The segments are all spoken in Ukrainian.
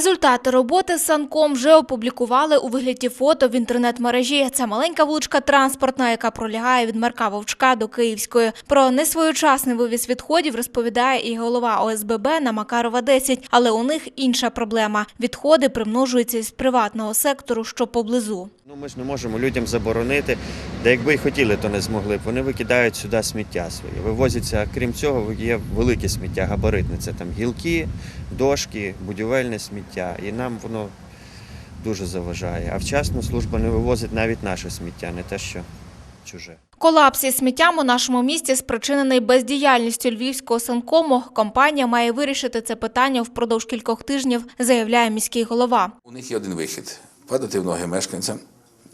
Результати роботи з санком вже опублікували у вигляді фото в інтернет-мережі. Це маленька вуличка транспортна, яка пролягає від Марка Вовчка до Київської. Про несвоєчасний вивіз відходів розповідає і голова ОСББ на Макарова 10. Але у них інша проблема. Відходи примножуються із приватного сектору, що поблизу. Ну, ми ж не можемо людям заборонити, де якби й хотіли, то не змогли б. Вони викидають сюди сміття своє. Вивозяться, крім цього, є велике сміття, габаритне. Це там гілки, дошки, будівельне сміття. І нам воно дуже заважає. А вчасно служба не вивозить навіть наше сміття, не те, що чуже. Колапс із сміттям у нашому місті спричинений бездіяльністю львівського санкому. Компанія має вирішити це питання впродовж кількох тижнів, заявляє міський голова. У них є один вихід падати в ноги мешканцям,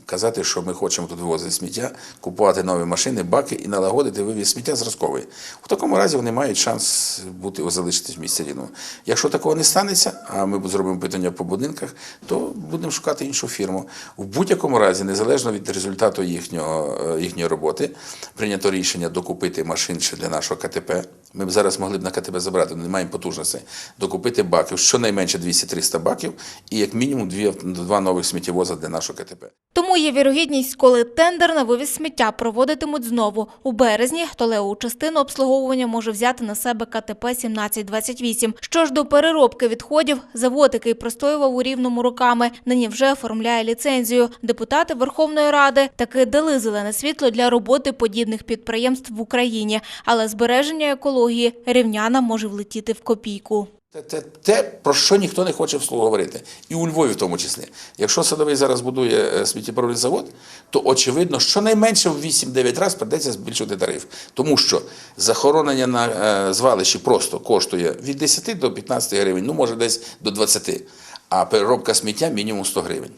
казати, що ми хочемо тут вивозити сміття, купувати нові машини, баки і налагодити вивіз сміття зразковий. У такому разі вони мають шанс бути залишитись в місті рівному. Якщо такого не станеться, а ми зробимо питання по будинках, то будемо шукати іншу фірму. В будь-якому разі, незалежно від результату їхнього, е, їхньої роботи, прийнято рішення докупити машин ще для нашого КТП. Ми б зараз могли б на КТП забрати, але не маємо потужності, докупити баків, щонайменше 200-300 баків, і як мінімум дві, два нових сміттєвоза для нашого КТП. Тому є вірогідність, коли тендер на вивіз сміття проводитимуть знову у березні, то частину обслуговування може взяти на себе КТП 1728. Що ж до переробки відходів, завод, який простоював у рівному роками, нині вже оформляє ліцензію. Депутати Верховної Ради таки дали зелене світло для роботи подібних підприємств в Україні, але збереження екології рівняна може влетіти в копійку. Те, те, те, про що ніхто не хоче вслух говорити, і у Львові в тому числі. Якщо садовий зараз будує е, сміттєпровідний завод, то очевидно, щонайменше в 8-9 разів придеться збільшувати тариф. Тому що захоронення на е, звалищі просто коштує від 10 до 15 гривень, ну може десь до 20, а переробка сміття мінімум 100 гривень.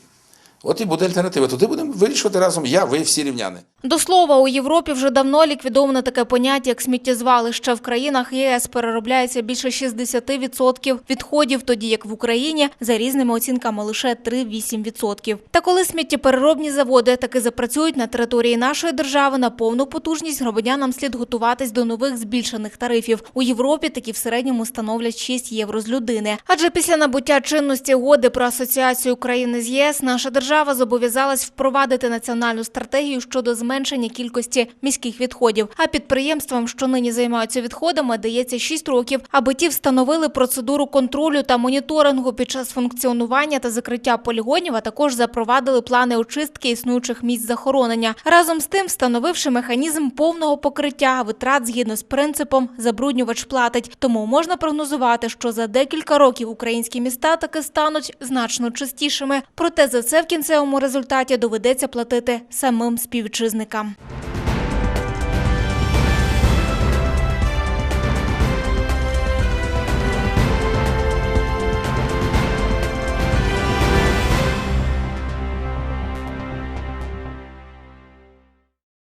От і буде альтернатива. Туди будемо вирішувати разом я, ви, всі рівняни. До слова, у Європі вже давно ліквідовано таке поняття, як сміттєзвалище. В країнах ЄС переробляється більше 60% відходів, тоді як в Україні за різними оцінками лише 3-8%. Та коли сміттєпереробні заводи таки запрацюють на території нашої держави на повну потужність, громадянам слід готуватись до нових збільшених тарифів. У Європі такі в середньому становлять 6 євро з людини. Адже після набуття чинності угоди про асоціацію України з ЄС наша держава зобов'язалась впровадити національну стратегію щодо зменшення кількості міських відходів. А підприємствам, що нині займаються відходами, дається 6 років, аби ті встановили процедуру контролю та моніторингу під час функціонування та закриття полігонів, а також запровадили плани очистки існуючих місць захоронення. Разом з тим, встановивши механізм повного покриття витрат згідно з принципом забруднювач платить. Тому можна прогнозувати, що за декілька років українські міста таки стануть значно чистішими. Проте за це в кінцевому результаті доведеться платити самим співвітчизникам.